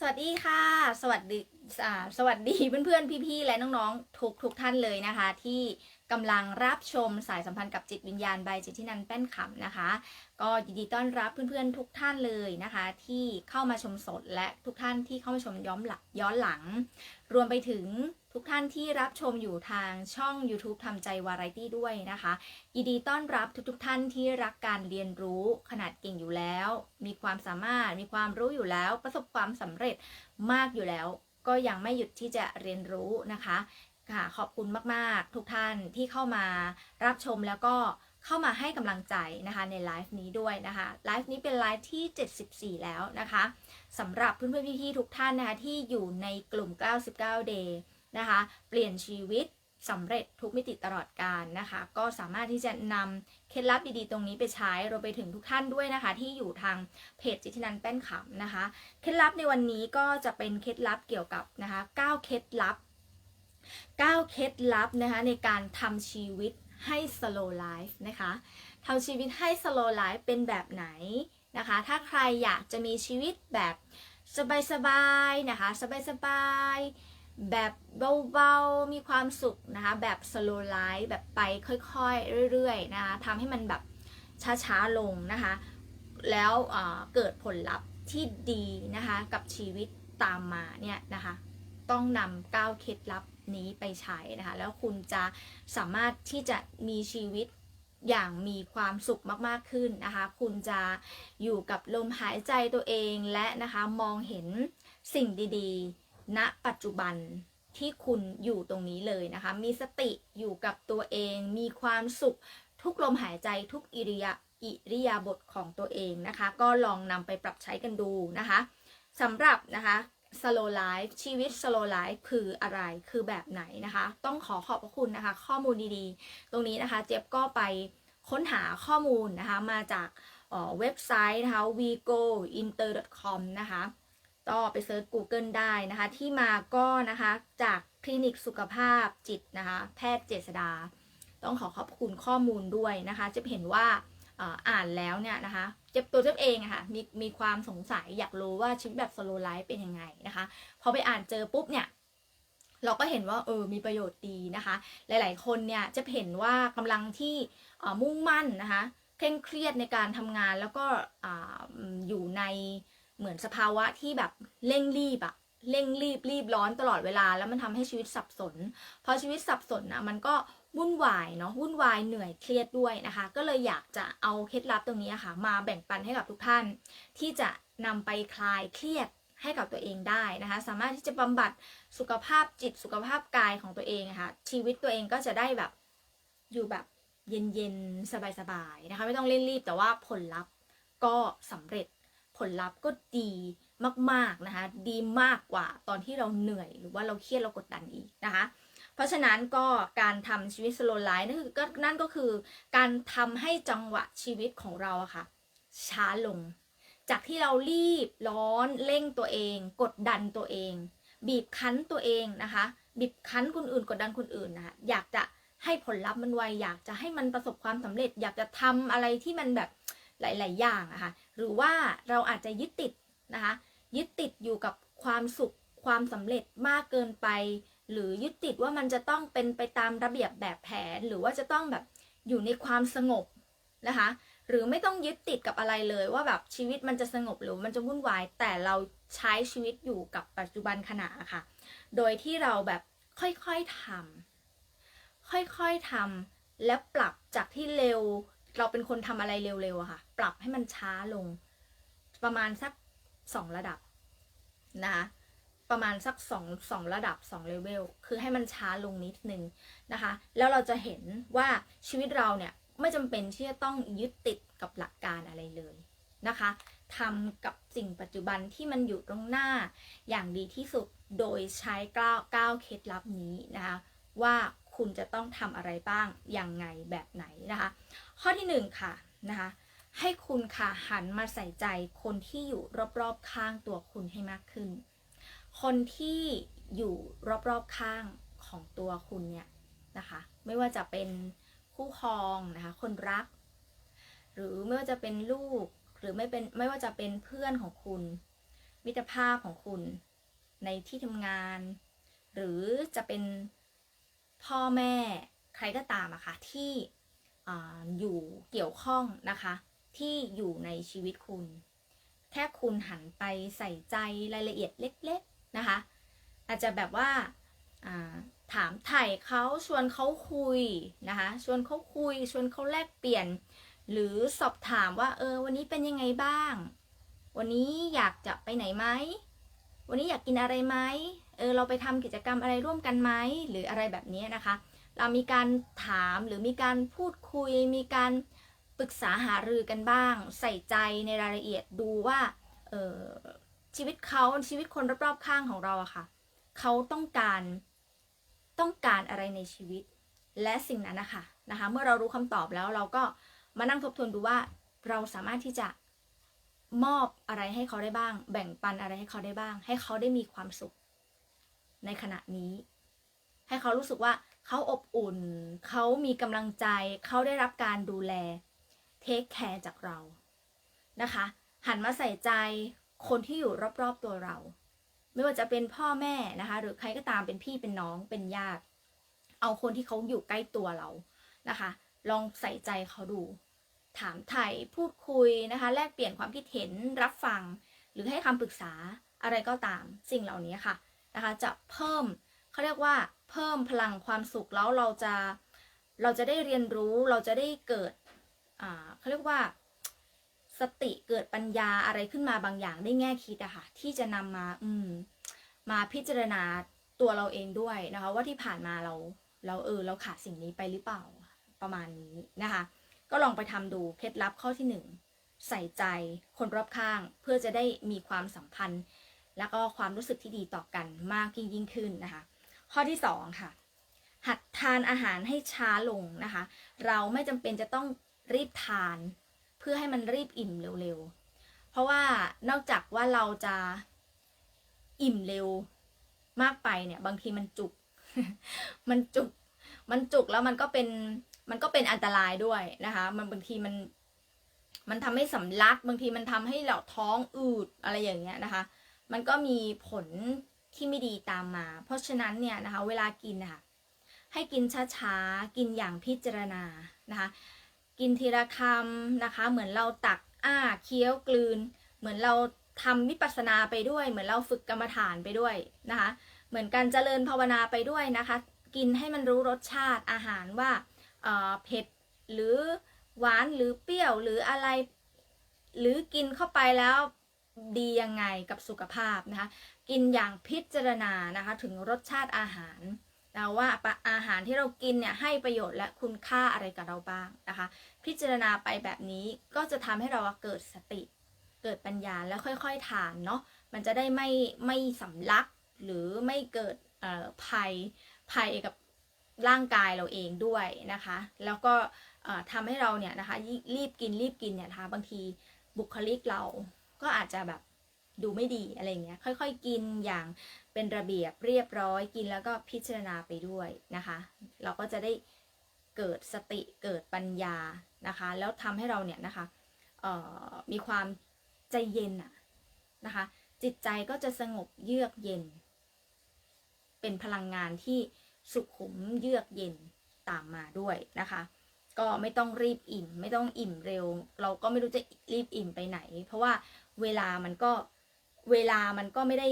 สวัสดีค่ะ สวัสดีสวัสดีเพื่อนๆ พี่ๆ และน้องๆ ทุกทุกท่านเลยนะคะ ที่กำลังรับชมสายสัมพันธ์กับจิตวิญญาณใบจิตที่นันแป้นขำนะคะ ก็ยินดีต้อนรับเพื่อนๆ ทุกท่านเลยนะคะ ที่เข้ามาชมสดและทุกท่านที่เข้ามาชมย้อนหลังย้อนหลัง รวมไปถึง ทุกท่านที่รับชมอยู่ทางช่อง YouTube ทำใจวาไรตี้ด้วยนะคะยินดีต้อนรับทุกๆทท่านที่รักการเรียนรู้ขนาดเก่งอยู่แล้ว มีความสามารถมีความรู้อยู่แล้ว ประสบความสำเร็จมากอยู่แล้ว ก็ยังไม่หยุดที่จะเรียนรู้นะคะค่ะขอบคุณมากๆ ทุกท่านที่เข้ามารับชมแล้วก็เข้ามาให้กำลังใจนะคะในไลฟ์นี้ด้วยนะคะไลฟ์นี้เป็นไลฟ์ที่ 74 แล้วนะคะสำหรับเพื่อนๆพี่ๆทุกท่านนะคะที่อยู่ในกลุ่ม 99 day นะคะ เปลี่ยนชีวิตสำเร็จทุกมิติตลอดการนะคะ ก็สามารถที่จะนำเคล็ดลับดีๆตรงนี้ไปใช้รวมไปถึงทุกท่านด้วยนะคะ ที่อยู่ทางเพจจิตนันแป้นขำนะคะ เคล็ดลับในวันนี้ก็จะเป็นเคล็ดลับเกี่ยวกับนะคะ9เคล็ดลับ 9 เคล็ดลับนะคะในการทำชีวิตให้ slow life นะคะทำชีวิตให้ slow life เป็นแบบไหนนะคะ ถ้าใครอยากจะมีชีวิตแบบสบายๆนะคะ สบายๆ แบบเบาๆ มีความสุขนะคะ แบบ slow life แบบไปค่อยๆ เรื่อยๆ นะคะทำให้มันแบบช้าๆ ลงนะคะ แล้วเเกิดผลลัพธ์ที่ดีนะคะ กับชีวิตตามมาเนี่ยนะคะ ต้องนำเก้าเคล็ดลับนี้ไปใช้นะคะ แล้วคุณจะสามารถที่จะมีชีวิตอย่างมีความสุขมากๆขึ้นนะคะ คุณจะอยู่กับลมหายใจตัวเองและนะคะมองเห็นสิ่งดีๆ ณปัจจุบันที่คุณอยู่ตรงนี้เลยนะคะ มีสติอยู่กับตัวเอง มีความสุขทุกลมหายใจทุกอิริยาอิริยาบถของตัวเองนะคะ ก็ลองนำไปปรับใช้กันดูนะคะสำหรับนะคะ slow life ชีวิต slow life คืออะไรคือแบบไหนนะคะ ต้องขอขอบพระคุณนะคะ ข้อมูลดีๆ ตรงนี้นะคะเจ๊บก็ไปค้นหาข้อมูลนะคะ มาจากเอ่อเว็บไซต์นะคะ vigointer.com นะคะ ก็ไปเซิร์ช Google ได้นะคะ ที่มาก็นะคะจากคลินิกสุขภาพจิตนะคะ แพทย์เจษดา ต้องขอขอบคุณข้อมูลด้วยนะคะ จะเห็นว่าอ่ออ่านแล้วเนี่ยนะคะ เจ็บตัวเจ็บเองอะค่ะมีมีความสงสัยอยากรู้ว่าชีวิตแบบ slow life เป็นยังไงนะคะ พอไปอ่านเจอปุ๊บเนี่ยเราก็เห็นว่าเออมีประโยชน์ดีนะคะ หลาย ๆ คนเนี่ยจะเห็นว่ากำลังที่มุ่งมั่นนะคะเคร่งเครียดในการทำงานแล้วก็ออยู่ใน เหมือนสภาวะที่แบบเร่งรีบอะเร่งรีบรีบร้อนตลอดเวลา แล้วมันทำให้ชีวิตสับสน พอชีวิตสับสนนะมันก็วุ่นวายเนาะวุ่นวายเหนื่อยเครียดด้วยนะคะ ก็เลยอยากจะเอาเคล็ดลับตรงนี้ค่ะ มาแบ่งปันให้กับทุกท่าน ที่จะนำไปคลายเครียดให้กับตัวเองได้นะคะ สามารถที่จะบำบัดสุขภาพจิตสุขภาพกายของตัวเองะค่ะชีวิตตัวเองก็จะได้แบบอยู่แบบเย็นๆ สบายๆ นะคะ ไม่ต้องเร่งรีบแต่ว่าผลลัพธ์ก็สำเร็จ ผลลัพธ์ก็ดีมากๆนะคะ ดีมากกว่าตอนที่เราเหนื่อย หรือว่าเราเครียดเรากดดันอีกนะคะ เพราะฉะนั้นก็การทำชีวิตสโลไลฟ์นั่นคือก็นั่นก็คือ การทำให้จังหวะชีวิตของเราอะค่ะ ช้าลง จากที่เรารีบร้อนเร่งตัวเอง กดดันตัวเอง บีบคั้นตัวเองนะคะ บีบคั้นคนอื่นกดดันคนอื่นนะคะอยากจะให้ผลลัพธ์มันไวอยากจะให้มันประสบความสำเร็จ อยากจะทำอะไรที่มันแบบหลาย ๆ อย่างอะค่ะ หรือว่าเราอาจจะยึดติดนะคะ ยึดติดอยู่กับความสุขความสำเร็จมากเกินไป หรือยึดติดว่ามันจะต้องเป็นไปตามระเบียบแบบแผน หรือว่าจะต้องแบบอยู่ในความสงบนะคะ หรือไม่ต้องยึดติดกับอะไรเลยว่าแบบชีวิตมันจะสงบหรือมันจะวุ่นวาย แต่เราใช้ชีวิตอยู่กับปัจจุบันขณะค่ะ โดยที่เราแบบค่อยๆทำค่อยๆทำและปรับจากที่เร็ว เราเป็นคนทำอะไรเร็วๆอะค่ะ ปรับให้มันช้าลง ประมาณสักสองระดับนะคะประมาณสักสองสองระดับสองเลเวลคือให้มันช้าลงนิดนึงนะคะ แล้วเราจะเห็นว่าชีวิตเราเนี่ยไม่จำเป็นที่จะต้องยึดติดกับหลักการอะไรเลยนะคะทำกับสิ่งปัจจุบันที่มันอยู่ตรงหน้าอย่างดีที่สุดโดยใช้ก้าวก้าวเคล็ดลับนี้นะคะว่า คุณจะต้องทำอะไรบ้างยังไงแบบไหนนะคะ ข้อที่หนึ่งค่ะนะคะให้คุณค่ะหันมาใส่ใจคนที่อยู่รอบๆข้างตัวคุณให้มากขึ้น คนที่อยู่รอบๆข้างของตัวคุณเนี่ยนะคะไม่ว่าจะเป็นคู่ครองนะคะคนรัก หรือไม่ว่าจะเป็นลูกหรือไม่เป็นไม่ว่าจะเป็นเพื่อนของคุณ มิตรภาพของคุณ ในที่ทำงาน หรือจะเป็น พ่อแม่ใครก็ตามอะค่ะที่อาอยู่เกี่ยวข้องนะคะ ที่อยู่ในชีวิตคุณ แค่คุณหันไปใส่ใจรายละเอียดเล็ก ๆนะคะ อาจจะแบบว่าถามถ่ายเขาชวนเขาคุยนะคะชวนเขาคุย ชวนเขาแลกเปลี่ยน หรือสอบถามว่าเออวันนี้เป็นยังไงบ้าง วันนี้อยากจะไปไหนไหมวันนี้อยากกินอะไรไหม เออเราไปทำกิจกรรมอะไรร่วมกันไหมหรืออะไรแบบนี้นะคะ เรามีการถามหรือมีการพูดคุย มีการปรึกษาหารือกันบ้าง ใส่ใจในรายละเอียดดูว่าเออชีวิตเขาชีวิตคนรอบๆข้างของเราอะค่ะเขาต้องการต้องการอะไรในชีวิต และสิ่งนั้นนะคะนะคะ เมื่อเรารู้คำตอบแล้วเราก็มานั่งทบทวนดูว่าเราสามารถที่จะมอบอะไรให้เขาได้บ้าง แบ่งปันอะไรให้เขาได้บ้าง ให้เขาได้มีความสุข ในขณะนี้ ให้เขารู้สึกว่าเขาอบอุ่น เขามีกำลังใจ เขาได้รับการดูแลเทคแคร์จากเรานะคะ หันมาใส่ใจคนที่อยู่รอบๆตัวเรา ไม่ว่าจะเป็นพ่อแม่นะคะ หรือใครก็ตามเป็นพี่เป็นน้องเป็นญาติ เอาคนที่เขาอยู่ใกล้ตัวเรานะคะ ลองใส่ใจเขาดู ถามไถ่พูดคุยนะคะ แลกเปลี่ยนความคิดเห็นรับฟัง หรือให้คำปรึกษาอะไรก็ตามสิ่งเหล่านี้ค่ะ นะคะ จะเพิ่มเขาเรียกว่าเพิ่มพลังความสุขแล้วเราจะเราจะได้เรียนรู้เราจะได้เกิดอ่าเขาเรียกว่า สติเกิดปัญญาอะไรขึ้นมาบางอย่างได้แง่คิดอะค่ะที่จะนำมาอืมมาพิจารณาตัวเราเองด้วยนะคะ ว่าที่ผ่านมาเราเราเออเราขาดสิ่งนี้ไปหรือเปล่าประมาณนี้นะคะ ก็ลองไปทำดูเคล็ดลับข้อที่หนึ่งใส่ใจคนรอบข้างเพื่อจะได้มีความสัมพันธ์ แล้วก็ความรู้สึกที่ดีต่อกันมากยิ่งยิ่งขึ้นนะคะ ข้อที่สองค่ะ หัดทานอาหารให้ช้าลงนะคะ เราไม่จำเป็นจะต้องรีบทาน เพื่อให้มันรีบอิ่มเร็วๆ เพราะว่านอกจากว่าเราจะอิ่มเร็วมากไปเนี่ย บางทีมันจุก มันจุก มันจุกแล้วมันก็เป็นมันก็เป็นอันตรายด้วยนะคะ มันบางทีมัน มันทำให้สำลัก บางทีมันทำให้เราท้องอืดอะไรอย่างเงี้ยนะคะ มันก็มีผลที่ไม่ดีตามมา เพราะฉะนั้นเนี่ยนะคะเวลากินนะคะให้กินช้าๆ กินอย่างพิจารณานะคะ กินทีละคำนะคะ เหมือนเราตักอ้าเคี้ยวกลืน เหมือนเราทำวิปัสสนาไปด้วย เหมือนเราฝึกกรรมฐานไปด้วยนะคะ เหมือนการเจริญภาวนาไปด้วยนะคะ กินให้มันรู้รสชาติอาหารว่าเออเผ็ดหรือหวานหรือเปรี้ยวหรืออะไร หรือกินเข้าไปแล้ว ดียังไงกับสุขภาพนะคะกินอย่างพิจารณานะคะถึงรสชาติอาหารนะว่าอาหารที่เรากินเนี่ยให้ประโยชน์และคุณค่าอะไรกับเราบ้างนะคะ พิจารณาไปแบบนี้ก็จะทำให้เราเกิดสติ เกิดปัญญาแล้วค่อยๆทานเนาะมันจะได้ไม่ไม่สำลักหรือไม่เกิดภัยภัยกับร่างกายเราเองด้วยนะคะ แล้วก็ทำให้เราเนี่ยนะคะรีบกินรีบกินเนี่ยนะคะบางทีบุคลิกเรา ก็อาจจะแบบดูไม่ดีอะไรเงี้ย ค่อยๆ กินอย่างเป็นระเบียบเรียบร้อยกินแล้วก็พิจารณาไปด้วยนะคะ เราก็จะได้เกิดสติเกิดปัญญานะคะ แล้วทำให้เราเนี่ยนะคะมีความใจเย็นอะนะคะ จิตใจก็จะสงบเยือกเย็น เป็นพลังงานที่สุขุมเยือกเย็นตามมาด้วยนะคะ ก็ไม่ต้องรีบอิ่ม ไม่ต้องอิ่มเร็ว เราก็ไม่รู้จะรีบอิ่มไปไหน เพราะว่า เวลามันก็เวลามันก็ไม่ได้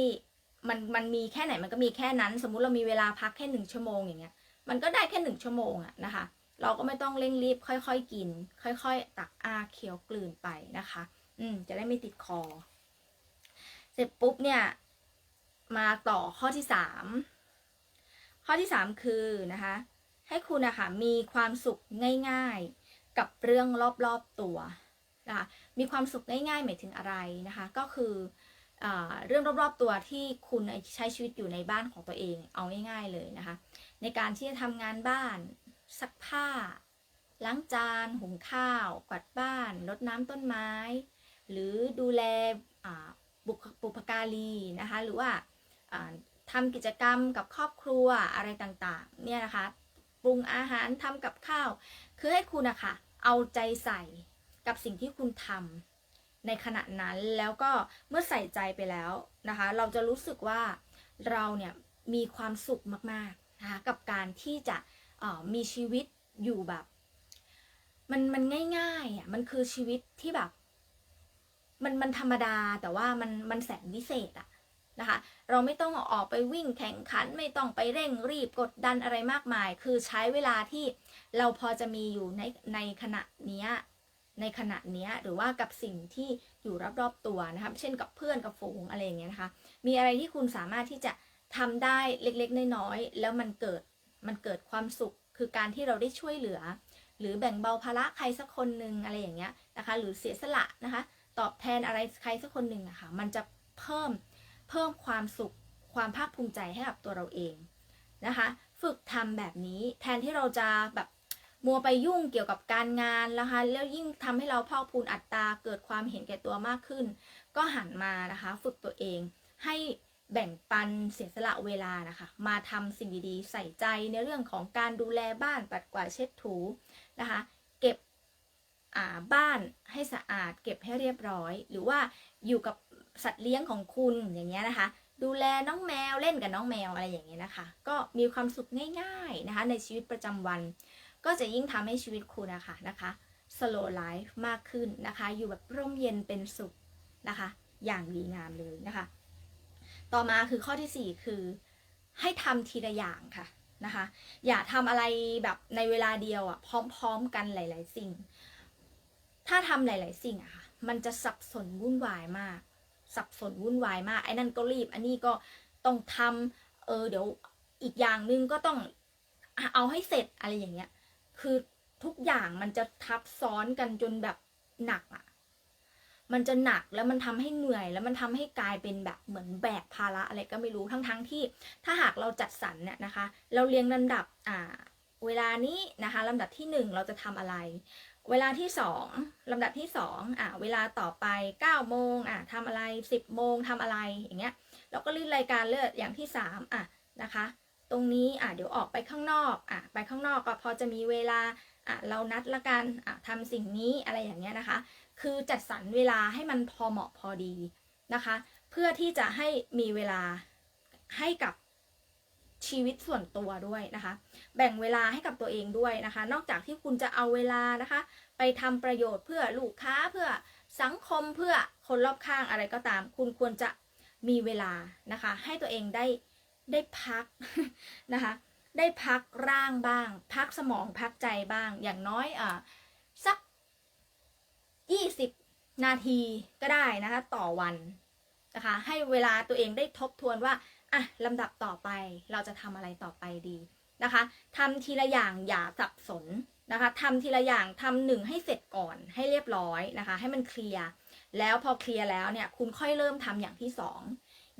มันมันมีแค่ไหนมันก็มีแค่นั้น สมมุติเรามีเวลาพักแค่หนึ่งชั่วโมงอย่างเงี้ยมันก็ได้แค่หนึ่งชั่วโมงอะนะคะ เราก็ไม่ต้องเร่งรีบค่อย ๆ กิน ค่อย ๆ ตักอาเคี้ยวกลืนไปนะคะ อืม จะได้ไม่ติดคอ เสร็จปุ๊บเนี่ย มาต่อข้อที่สามข้อที่สามคือนะคะ ให้คุณนะคะมีความสุขง่าย ๆ กับเรื่องรอบๆตัว นะคะมีความสุขง่ายๆหมายถึงอะไรนะคะก็คือเรื่องรอบๆตัวที่คุณใช้ชีวิตอยู่ในบ้านของตัวเองเอาง่ายๆเลยนะคะ ในการที่จะทำงานบ้านซักผ้า ล้างจานหุงข้าว กวาดบ้านรดน้ำต้นไม้ หรือดูแลบุบุพการีนะคะหรือว่าทำกิจกรรมกับครอบครัวอะไรต่างๆเนี่ยนะคะปรุงอาหารทำกับข้าว คือให้คุณนะคะเอาใจใส่ กับสิ่งที่คุณทำในขณะนั้นแล้วก็เมื่อใส่ใจไปแล้วนะคะ เราจะรู้สึกว่าเราเนี่ยมีความสุขมากๆนะคะกับการที่จะออมีชีวิตอยู่แบบ มันมันง่ายๆอะมันคือชีวิตที่แบบ มันมันธรรมดาแต่ว่ามันมันแสนวิเศษอะนะคะเราไม่ต้องออกไปวิ่งแข่งขัน ไม่ต้องไปเร่งรีบกดดันอะไรมากมาย คือใช้เวลาที่เราพอจะมีอยู่ในในขณะเนี้ย ในขณะนี้หรือว่ากับสิ่งที่อยู่รอบๆตัวนะคะเช่นกับเพื่อนกับฝูงอะไรอย่างเงี้ยนะคะ มีอะไรที่คุณสามารถที่จะทำได้เล็กๆน้อยๆแล้วมันเกิดมันเกิดความสุข คือการที่เราได้ช่วยเหลือ หรือแบ่งเบาภาระใครสักคนหนึ่งอะไรอย่างเงี้ยนะคะ หรือเสียสละนะคะ ตอบแทนอะไรใครสักคนหนึ่งนะคะมันจะเพิ่มเพิ่มความสุขความภาคภูมิใจให้กับตัวเราเองนะคะ ฝึกทำแบบนี้แทนที่เราจะแบบ มัวไปยุ่งเกี่ยวกับการงานนะคะแล้วยิ่งทำให้เราพอกพูนอัตราเกิดความเห็นแก่ตัวมากขึ้น ก็หันมานะคะ ฝึกตัวเองให้แบ่งปันเสียสละเวลานะคะ มาทำสิ่งดีๆใส่ใจในเรื่องของการดูแลบ้านปัดกวาดเช็ดถูนะคะ เก็บบ้านให้สะอาด เก็บให้เรียบร้อย หรือว่าอยู่กับสัตว์เลี้ยงของคุณอย่างเงี้ยนะคะ ดูแลน้องแมวเล่นกับน้องแมวอะไรอย่างเงี้ยนะคะ ก็มีความสุขง่าย ๆนะคะ ในชีวิตประจำวัน ก็จะยิ่งทำให้ชีวิตคุณนะคะนะคะ slow life มากขึ้นนะคะ อยู่แบบร่มเย็นเป็นสุขนะคะ อย่างดีงามเลยนะคะ ต่อมาคือข้อที่ 4 คือให้ทำทีละอย่างค่ะนะคะ อย่าทำอะไรแบบในเวลาเดียวอะ่ะพร้อมๆกันหลาย ๆ สิ่ง ถ้าทำหลาย ๆ สิ่งอะค่ะ มันจะสับสนวุ่นวายมาก สับสนวุ่นวายมากไอ้นั่นก็รีบ อันนี้ก็ต้องทำเออเดี๋ยวอีกอย่างนึงก็ต้องเอาให้เสร็จอะไรอย่างเงี้ย คือทุกอย่างมันจะทับซ้อนกันจนแบบหนักอะมันจะหนักแล้วมันทำให้เหนื่อยแล้วมันทำให้กลายเป็นแบบเหมือนแบกภาระอะไรก็ไม่รู้ทั้งๆทที่ ถ้าหากเราจัดสรรเนี่ยนะคะ เราเรียงลำดับอ่าเวลานี้นะคะลำดับที่หนึ่งเราจะทำอะไร เวลาที่สองลำดับที่สองอะเวลาต่อไป9ก้าโมงอะทำอะไร 10บโมงทำอะไรอย่างเงี้ยเราก็รีดรายการเลือกอย่างที่สามอะนะคะ รงนี้อะเดี๋ยวออกไปข้างนอกอะไปข้างนอกก็พอจะมีเวลาอะเรานัดละกันอะทำสิ่งนี้อะไรอย่างเงี้ยนะคะ คือจัดสรรเวลาให้มันพอเหมาะพอดีนะคะ เพื่อที่จะให้มีเวลาให้กับชีวิตส่วนตัวด้วยนะคะ แบ่งเวลาให้กับตัวเองด้วยนะคะ นอกจากที่คุณจะเอาเวลานะคะ ไปทำประโยชน์เพื่อลูกค้าเพื่อสังคมเพื่อคนรอบข้างอะไรก็ตาม คุณควรจะมีเวลานะคะ ให้ตัวเองได้ ได้พักนะคะ ได้พักร่างบ้าง พักสมองพักใจบ้าง อย่างน้อยอะสักยี่สิบนาทีก็ได้นะคะ ต่อวันนะคะ ให้เวลาตัวเองได้ทบทวนว่าอะลำดับต่อไปเราจะทำอะไรต่อไปดีนะคะทำทีละอย่างอย่าสับสนนะคะทำทีละอย่างทำหนึ่งให้เสร็จก่อนให้เรียบร้อยนะคะ ให้มันเคลียร์แล้วพอเคลียร์แล้วเนี่ยคุณค่อยเริ่มทำอย่างที่สอง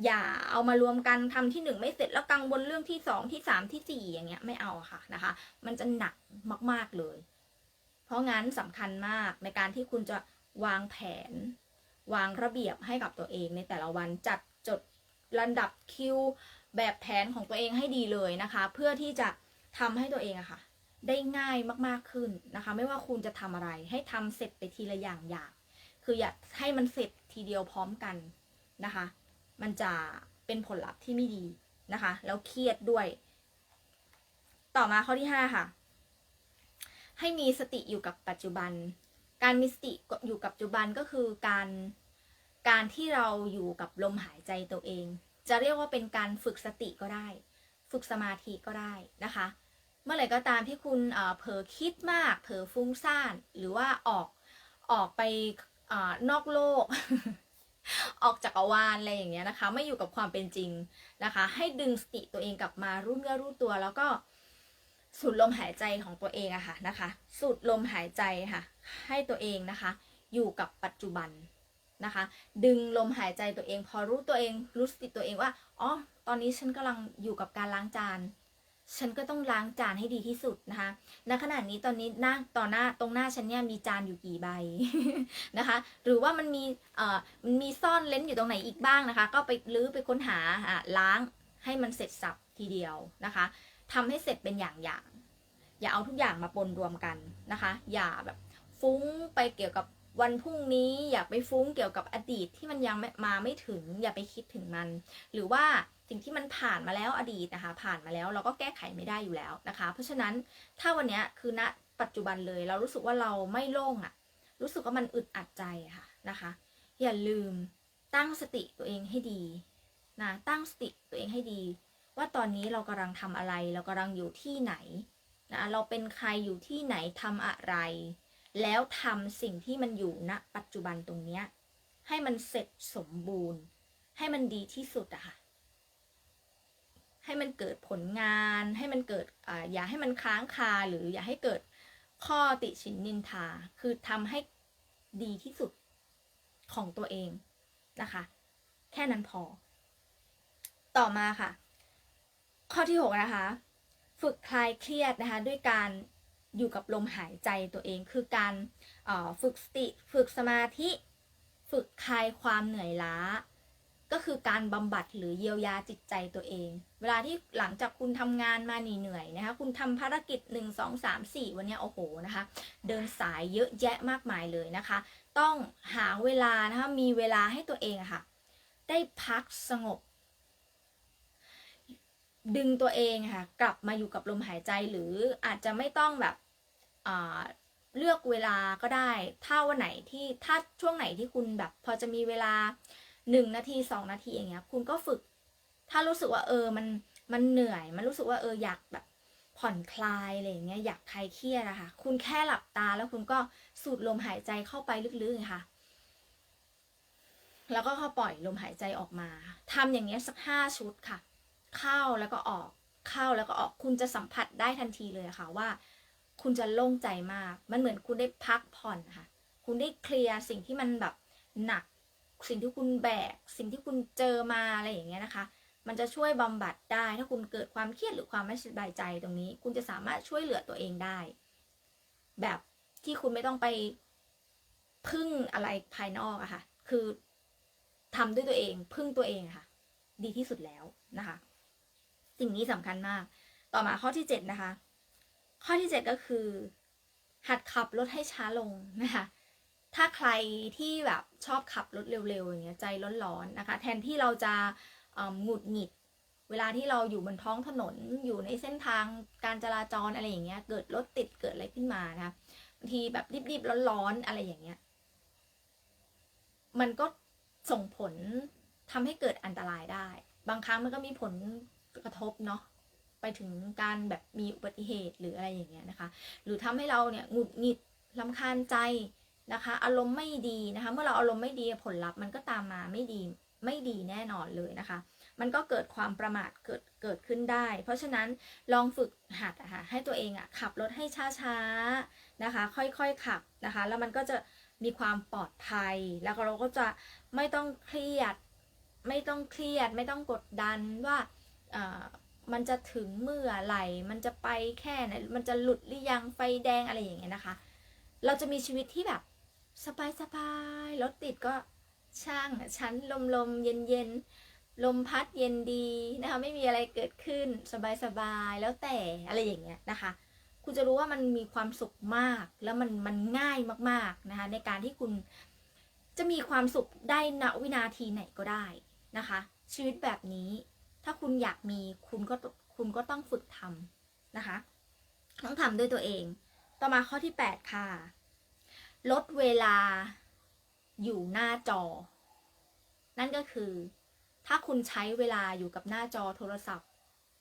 อย่าเอามารวมกันทำที่หนึ่งไม่เสร็จแล้วกังวลเรื่องที่สองที่สามที่สี่อย่างเงี้ยไม่เอาค่ะนะคะ มันจะหนักมาก ๆเลย เพราะงั้นสำคัญมากในการที่คุณจะวางแผน วางระเบียบให้กับตัวเองในแต่ละวันจัดจดลำดับคิวแบบแผนของตัวเองให้ดีเลยนะคะ เพื่อที่จะทำให้ตัวเองอะค่ะ ได้ง่ายมากๆขึ้นนะคะ ไม่ว่าคุณจะทำอะไร ให้ทำเสร็จไปทีละอย่างอย่างคืออย่าให้มันเสร็จทีเดียวพร้อมกันนะคะ มันจะเป็นผลลัพธ์ที่ไม่ดีนะคะ แล้วเครียดด้วย ต่อมาข้อที่ห้าค่ะ ให้มีสติอยู่กับปัจจุบัน การมีสติอยู่กับปัจจุบันก็คือการการที่เราอยู่กับลมหายใจตัวเอง จะเรียกว่าเป็นการฝึกสติก็ได้ ฝึกสมาธิก็ได้นะคะ เมื่อไหร่ก็ตามที่คุณเเผลอคิดมาก เผลอฟุ้งซ่าน หรือว่าออกออกไปอนอกโลก ออกจักรวาลอะไรอย่างเงี้ยนะคะ ไม่อยู่กับความเป็นจริงนะคะ ให้ดึงสติตัวเองกลับมารู้เนื้อรู้ตัวแล้วก็สูดลมหายใจของตัวเองอะค่ะนะคะสูดลมหายใจค่ะ ให้ตัวเองนะคะ อยู่กับปัจจุบันนะคะ ดึงลมหายใจตัวเอง พอรู้ตัวเองรู้สติตัวเองว่าอ๋อตอนนี้ฉันกำลังอยู่กับการล้างจาน ฉันก็ต้องล้างจานให้ดีที่สุดนะคะ ณ ขณะนี้ตอนนี้หน้าต่อหน้าตรงหน้าฉันเนี่ยมีจานอยู่กี่ใบ นะคะ หรือว่ามันมีเอ่อมันมีซ่อนเลนส์อยู่ตรงไหนอีกบ้างนะคะ ก็ไปลื้อไปค้นหาอะล้างให้มันเสร็จสับทีเดียวนะคะทำให้เสร็จเป็นอย่างอย่างอย่าเอาทุกอย่างมาปนรวมกันนะคะ อย่าแบบฟุ้งไปเกี่ยวกับวันพรุ่งนี้อย่าไปฟุ้งเกี่ยวกับอดีตที่มันยังมาไม่ถึง อย่าไปคิดถึงมัน หรือว่าสิ่งที่มันผ่านมาแล้วอดีตนะคะ ผ่านมาแล้วเราก็แก้ไขไม่ได้อยู่แล้วนะคะ เพราะฉะนั้นถ้าวันนี้คือณปัจจุบันเลยเรารู้สึกว่าเราไม่โล่งอะรู้สึกว่ามันอึดอัดใจอะค่ะนะคะ อย่าลืมตั้งสติตัวเองให้ดีนะตั้งสติตัวเองให้ดี ว่าตอนนี้เรากำลังทำอะไร เรากำลังอยู่ที่ไหนนะเราเป็นใครอยู่ที่ไหนทำอะไร แล้วทำสิ่งที่มันอยู่ณปัจจุบันตรงเนี้ยให้มันเสร็จสมบูรณ์ ให้มันดีที่สุดอะค่ะ ให้มันเกิดผลงาน ให้มันเกิดอ่าอย่าให้มันค้างคาหรืออย่าให้เกิดข้อติชินนินทา คือทำให้ดีที่สุดของตัวเองนะคะ แค่นั้นพอ ต่อมาค่ะ ข้อที่ 6 นะคะ ฝึกคลายเครียดนะคะ ด้วยการอยู่กับลมหายใจตัวเอง คือการอ่อฝึกสติ ฝึกสมาธิ ฝึกคลายความเหนื่อยล้า ก็คือการบำบัดหรือเยียวยาจิตใจตัวเอง เวลาที่หลังจากคุณทำงานมาเหนื่อยนะคะ คุณทำภารกิจ 1 2 3 4 วันนี้โอ้โหนะคะ เดินสายเยอะแยะมากมายเลยนะคะ ต้องหาเวลานะคะมีเวลาให้ตัวเองะค่ะ ได้พักสงบ ดึงตัวเองะค่ะ กลับมาอยู่กับลมหายใจหรืออาจจะไม่ต้องแบบเลือกเวลาก็ได้ ถ้าวันไหนที่ถ้าช่วงไหนที่คุณแบบพอจะมีเวลา หนึ่งนาทีสองนาทีอย่างเงี้ย คุณก็ฝึก ถ้ารู้สึกว่าเออมันมันเหนื่อย มันรู้สึกว่าเอออยากแบบผ่อนคลายอะไรอย่างเงี้ยอยากคลายเครียดอะค่ะคุณแค่หลับตาแล้วคุณก็สูดลมหายใจเข้าไปลึกๆค่ะ แล้วก็เข้าปล่อยลมหายใจออกมาทำอย่างเงี้ยสักห้าชุดค่ะ เข้าแล้วก็ออกเข้าแล้วก็ออกคุณจะสัมผัสได้ทันทีเลยค่ะว่า คุณจะโล่งใจมาก มันเหมือนคุณได้พักผ่อนค่ะ คุณได้เคลียร์สิ่งที่มันแบบหนัก สิ่งที่คุณแบก สิ่งที่คุณเจอมาอะไรอย่างเงี้ยนะคะ มันจะช่วยบำบัดได้ ถ้าคุณเกิดความเครียดหรือความไม่สบายใจตรงนี้ คุณจะสามารถช่วยเหลือตัวเองได้ แบบที่คุณไม่ต้องไปพึ่งอะไรภายนอกอะค่ะ คือทำด้วยตัวเอง พึ่งตัวเองค่ะ ดีที่สุดแล้วนะคะ สิ่งนี้สำคัญมาก ต่อมาข้อที่เจ็ดนะคะ ข้อที่เจ็ดก็คือ หัดขับรถให้ช้าลงนะคะ ถ้าใครที่แบบชอบขับรถเร็วๆอย่างเงี้ยใจร้อนๆนะคะ แทนที่เราจะหงุดหงิด เวลาที่เราอยู่บนท้องถนนอยู่ในเส้นทางการจราจรอะไรอย่างเงี้ยเกิดรถติดเกิดอะไรขึ้นมานะคะบางทีแบบรีบๆร้อนๆอะไรอย่างเงี้ยมันก็ส่งผลทำให้เกิดอันตรายได้ บางครั้งมันก็มีผลกระทบเนาะไปถึงการแบบมีอุบัติเหตุหรืออะไรอย่างเงี้ยนะคะ หรือทำให้เราเนี่ยหงุดหงิดลำคาญใจ นะคะ อารมณ์ไม่ดีนะคะ เมื่อเราอารมณ์ไม่ดีผลลัพธ์มันก็ตามมาไม่ดีไม่ดีแน่นอนเลยนะคะ มันก็เกิดความประมาทเกิดเกิดขึ้นได้ เพราะฉะนั้นลองฝึกหัดอะค่ะให้ตัวเองอะขับรถให้ช้าๆนะคะ ค่อยๆขับนะคะ แล้วมันก็จะมีความปลอดภัย แล้วเราก็จะไม่ต้องเครียด ไม่ต้องเครียด ไม่ต้องกดดันว่าอมันจะถึงเมื่อไหร่ มันจะไปแค่ไหน มันจะหลุดหรือยังไฟแดงอะไรอย่างเงี้ยนะคะ เราจะมีชีวิตที่แบบ สบายสบายรถติดก็ช่างชั้นลมลมเย็นเย็นลมพัดเย็นดีนะคะไม่มีอะไรเกิดขึ้นสบายสบายแล้วแต่อะไรอย่างเงี้ยนะคะ คุณจะรู้ว่ามันมีความสุขมากแล้วมันมันง่ายมากๆนะคะในการที่คุณจะมีความสุขได้ณวินาทีไหนก็ได้นะคะ ชีวิตแบบนี้ ถ้าคุณอยากมีคุณก็คุณก็ต้องฝึกทำนะคะ ต้องทำด้วยตัวเอง ต่อมาข้อที่ 8 ค่ะ ลดเวลาอยู่หน้าจอ นั่นก็คือ ถ้าคุณใช้เวลาอยู่กับหน้าจอโทรศัพท์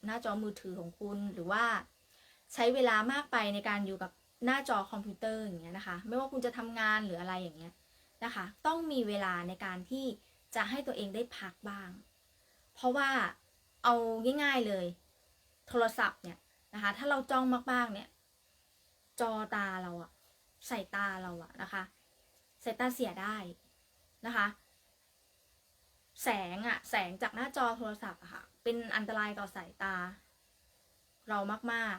หน้าจอมือถือของคุณหรือว่าใช้เวลามากไปในการอยู่กับหน้าจอคอมพิวเตอร์อย่างเงี้ยนะคะ ไม่ว่าคุณจะทำงานหรืออะไรอย่างเงี้ยนะคะ ต้องมีเวลาในการที่จะให้ตัวเองได้พักบ้าง เพราะว่าเอาง่ายๆเลย โทรศัพท์เนี่ยนะคะ ถ้าเราจ้องมากๆเนี่ย จอตาเราอะ สายตาเราอะนะคะสายตาเสียได้นะคะ แสงอะแสงจากหน้าจอโทรศัพท์อะค่ะ เป็นอันตรายต่อสายตา เรามาก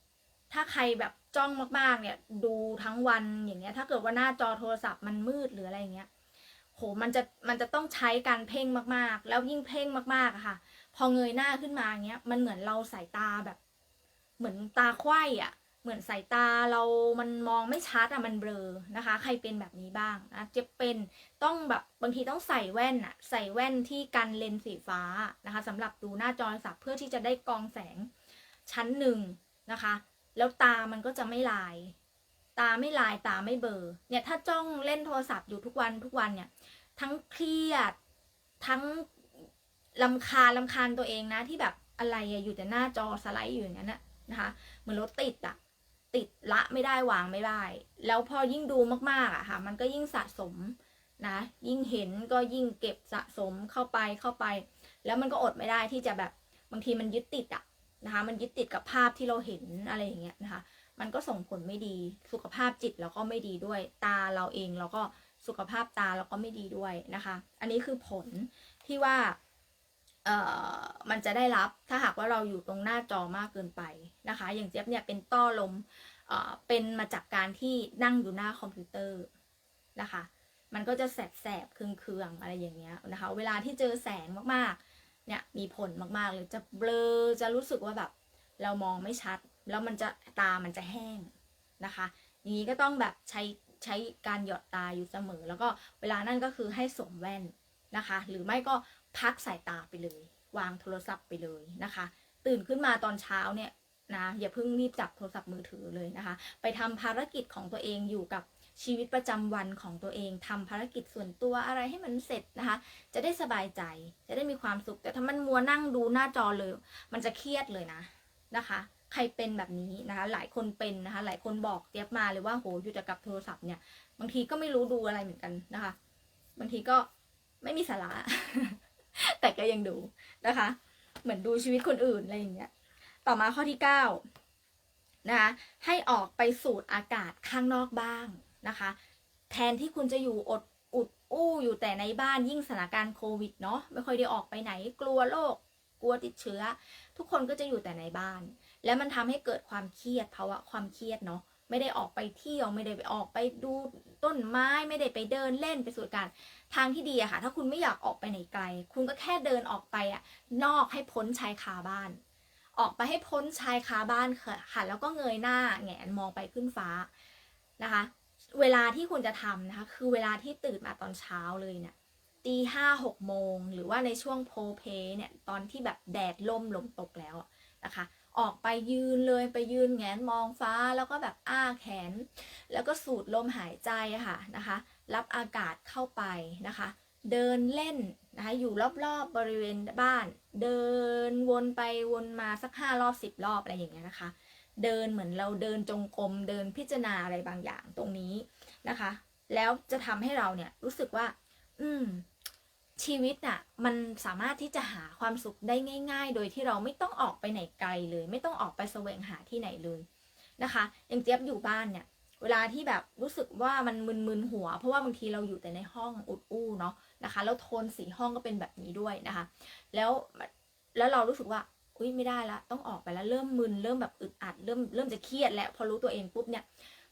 ๆ ถ้าใครแบบจ้องมากๆ เนี่ย ดูทั้งวันอย่างเงี้ย ถ้าเกิดว่าหน้าจอโทรศัพท์มันมืดหรืออะไรอย่างเงี้ยโหมันจะมันจะต้องใช้การเพ่งมากๆ แล้วยิ่งเพ่งมากๆอะค่ะ พอเงยหน้าขึ้นมาอย่างเงี้ย มันเหมือนเราสายตาแบบ เหมือนตาไขว้อะ เหมือนสายตาเรามันมองไม่ชัดอะมันเบลอนะคะ ใครเป็นแบบนี้บ้างนะเจะเป็นต้องแบบบางทีต้องใส่แว่นอะใส่แว่นที่กันเลนส์สีฟ้านะคะสำหรับดูหน้าจอโทรศัพท์เพื่อที่จะได้กองแสงชั้นหนึ่งนะคะ แล้วตามันก็จะไม่ลาย ตาไม่ลายตาไม่เบลอเนี่ยถ้าจ้องเล่นโทรศัพท์อยู่ทุกวันทุกวันเนี่ยทั้งเครียดทั้งลำคาลำคาญตัวเองนะที่แบบอะไรอะอยู่แต่หน้าจอสไลด์อยู่อย่างนั้นนะนะคะเหมือนรถติดอะ ติดละไม่ได้วางไม่ได้ แล้วพอยิ่งดูมากๆอะค่ะ มันก็ยิ่งสะสมนะ ยิ่งเห็นก็ยิ่งเก็บสะสมเข้าไปเข้าไป แล้วมันก็อดไม่ได้ที่จะแบบบางทีมันยึดติดอะนะคะ มันยึดติดกับภาพที่เราเห็นอะไรอย่างเงี้ยนะคะ มันก็ส่งผลไม่ดีสุขภาพจิตเราก็ไม่ดีด้วย ตาเราเองเราก็สุขภาพตาเราก็ไม่ดีด้วยนะคะ อันนี้คือผลที่ว่า เอ่อมันจะได้รับถ้าหากว่าเราอยู่ตรงหน้าจอมากเกินไปนะคะ อย่างเจี๊ยบเนี่ยเป็นต้อลมเอ่อเป็นมาจากการที่นั่งอยู่หน้าคอมพิวเตอร์นะคะ มันก็จะแสบแสบเคืองๆอะไรอย่างเงี้ยนะคะ เวลาที่เจอแสงมากๆเนี่ยมีผลมากๆเลยจะเบลอจะรู้สึกว่าแบบ เรามองไม่ชัด แล้วมันจะตามันจะแห้งนะคะอย่างนี้ก็ต้องแบบใช้ใช้การหยอดตาอยู่เสมอ แล้วก็เวลานั่นก็คือให้สวมแว่นนะคะ หรือไม่ก็ พักสายตาไปเลย วางโทรศัพท์ไปเลยนะคะ ตื่นขึ้นมาตอนเช้าเนี่ยนะอย่าเพิ่งรีบจับโทรศัพท์มือถือเลยนะคะ ไปทำภารกิจของตัวเองอยู่กับชีวิตประจำวันของตัวเองทำภารกิจส่วนตัวอะไรให้มันเสร็จนะคะ จะได้สบายใจจะได้มีความสุข แต่ถ้ามันมัวนั่งดูหน้าจอเลย มันจะเครียดเลยนะนะคะ ใครเป็นแบบนี้นะคะ หลายคนเป็นนะคะ หลายคนบอกเจี๊ยบมาเลยว่าโหอยู่แต่กับโทรศัพท์เนี่ย บางทีก็ไม่รู้ดูอะไรเหมือนกันนะคะ บางทีก็ไม่มีสาระ แต่ก็ยังดูนะคะ เหมือนดูชีวิตคนอื่นอะไรอย่างเงี้ย ต่อมาข้อที่เก้านะคะให้ออกไปสูดอากาศข้างนอกบ้างนะคะ แทนที่คุณจะอยู่อดอุดอู้อยู่แต่ในบ้านยิ่งสถานการณ์โควิดเนาะไม่ค่อยได้ออกไปไหนกลัวโรคกลัวติดเชื้อ ทุกคนก็จะอยู่แต่ในบ้าน แล้วมันทำให้เกิดความเครียดภาวะความเครียดเนาะไม่ได้ออกไปเที่ยวไม่ได้ไปออกไปดูต้นไม้ไม่ได้ไปเดินเล่นไปสูดอากาศ ทางที่ดีอะค่ะ ถ้าคุณไม่อยากออกไปไหนไกล คุณก็แค่เดินออกไปอะนอกให้พ้นชายคาบ้าน ออกไปให้พ้นชายคาบ้านค่ะแล้วก็เงยหน้าแงนมองไปขึ้นฟ้านะคะ เวลาที่คุณจะทำนะคะ คือเวลาที่ตื่นมาตอนเช้าเลยเนี่ยตีห้าหกโมงหรือว่าในช่วงโพเพเนี่ยตอนที่แบบแดดล่มลมตกแล้วนะคะ ออกไปยืนเลยไปยืนแงนมองฟ้าแล้วก็แบบอ้าแขน แล้วก็สูดลมหายใจค่ะนะคะ รับอากาศเข้าไปนะคะ เดินเล่นนะคะอยู่รอบๆบบริเวณบ้าน เดินวนไปวนมาสักห้ารอบสิบรอบอะไรอย่างเงี้ยนะคะ เดินเหมือนเราเดินจงกรมเดินพิจารณาอะไรบางอย่างตรงนี้นะคะ แล้วจะทำให้เราเนี่ยรู้สึกว่า อืมชีวิตน่ะมันสามารถที่จะหาความสุขได้ง่าย ๆ โดยที่เราไม่ต้องออกไปไหนไกลเลย ไม่ต้องออกไปแสวงหาที่ไหนเลยนะคะอย่างเจี๊ยบอยู่บ้านเนี่ย เวลาที่แบบรู้สึกว่ามันมึนๆหัว เพราะว่าบางทีเราอยู่แต่ในห้องอุดอู้เนาะนะคะ แล้วโทนสีห้องก็เป็นแบบนี้ด้วยนะคะ แล้วแล้วเรารู้สึกว่าอุ้ยไม่ได้ละต้องออกไปแล้วเริ่มมึนเริ่มแบบอึดอัดเริ่มเริ่มจะเครียดแล้วพอรู้ตัวเองปุ๊บเนี่ย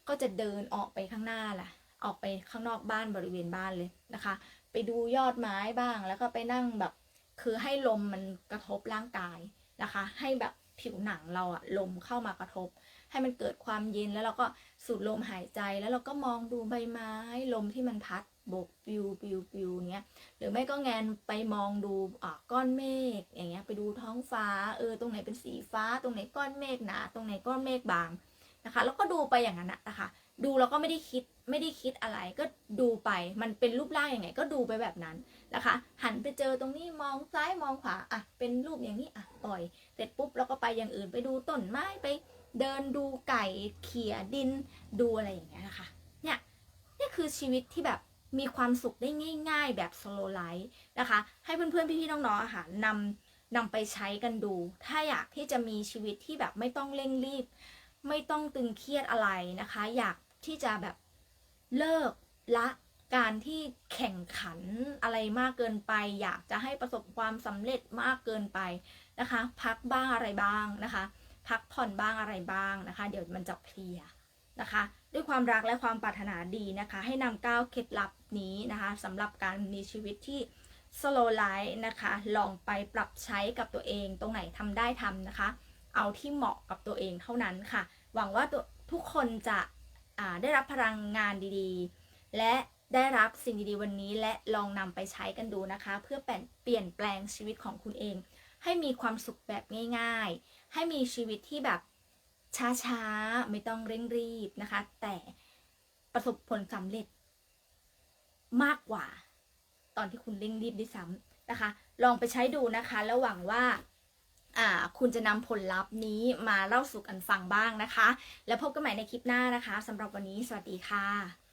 ก็จะเดินออกไปข้างหน้าล่ะ ออกไปข้างนอกบ้านบริเวณบ้านเลยนะคะ ไปดูยอดไม้บ้าง แล้วก็ไปนั่งแบบ คือให้ลมมันกระทบร่างกายนะคะ ให้แบบผิวหนังเราอะลมเข้ามากระทบ ให้มันเกิดความเย็นแล้วเราก็สูดลมหายใจแล้วเราก็มองดูใบไม้ลมที่มันพัดโบกปิวปิวปิวเงี้ยหรือไม่ก็แงนไปมองดูอ่าก้อนเมฆอย่างเงี้ยไปดูท้องฟ้าเออตรงไหนเป็นสีฟ้า ตรงไหนก้อนเมฆหนาตรงไหนก้อนเมฆบางนะคะ แล้วก็ดูไปอย่างนั้นนะนะคะ ดูแล้วก็ไม่ได้คิดไม่ได้คิดอะไรก็ดูไปมันเป็นรูปร่างอยังไง ก็ดูไปแบบนั้นนะคะ หันไปเจอตรงนี้มองซ้ายมองขวาอะเป็นรูปอย่างนี้อะปล่อย เสร็จปุ๊บแล้วก็ไปอย่างอื่นไปดูต้นไม้ไป เดินดูไก่เขี่ยดินดูอะไรอย่างเงี้ยนะคะ เนี่ยนี่คือชีวิตที่แบบมีความสุขได้ง่าย ๆ แบบสโลไลฟ์นะคะ ให้เพื่อนๆ พี่ๆ น้องๆอะค่ะนำนำไปใช้กันดู ถ้าอยากที่จะมีชีวิตที่แบบไม่ต้องเร่งรีบ ไม่ต้องตึงเครียดอะไรนะคะ อยากที่จะแบบเลิกละการที่แข่งขันอะไรมากเกินไป อยากจะให้ประสบความสำเร็จมากเกินไปนะคะ พักบ้างอะไรบ้างนะคะ พักผ่อนบ้างอะไรบ้างนะคะ เดี๋ยวมันจะเพลียนะคะ ด้วยความรักและความปรารถนาดีนะคะ ให้นำก้าวเคล็ดลับนี้นะคะสำหรับการมีชีวิตที่ slow life นะคะ ลองไปปรับใช้กับตัวเองตรงไหนทำได้ทำนะคะ เอาที่เหมาะกับตัวเองเท่านั้นค่ะ หวังว่าทุกคนจะได้รับพลังงานดีๆ และได้รับสิ่งดีๆวันนี้และลองนำไปใช้กันดูนะคะ เพื่อเปลี่ยนเปลี่ยนแปลงชีวิตของคุณเอง ให้มีความสุขแบบง่าย ๆ ให้มีชีวิตที่แบบช้าๆ ไม่ต้องเร่งรีบนะคะ แต่ประสบผลสำเร็จมากกว่า ตอนที่คุณเร่งรีบด้วยซ้ำนะคะ ลองไปใช้ดูนะคะแล้วหวังว่าคุณจะนำผลลัพธ์นี้มาเล่าสู่กันฟังบ้างนะคะ แล้วพบกันใหม่ในคลิปหน้านะคะสำหรับวันนี้สวัสดีค่ะ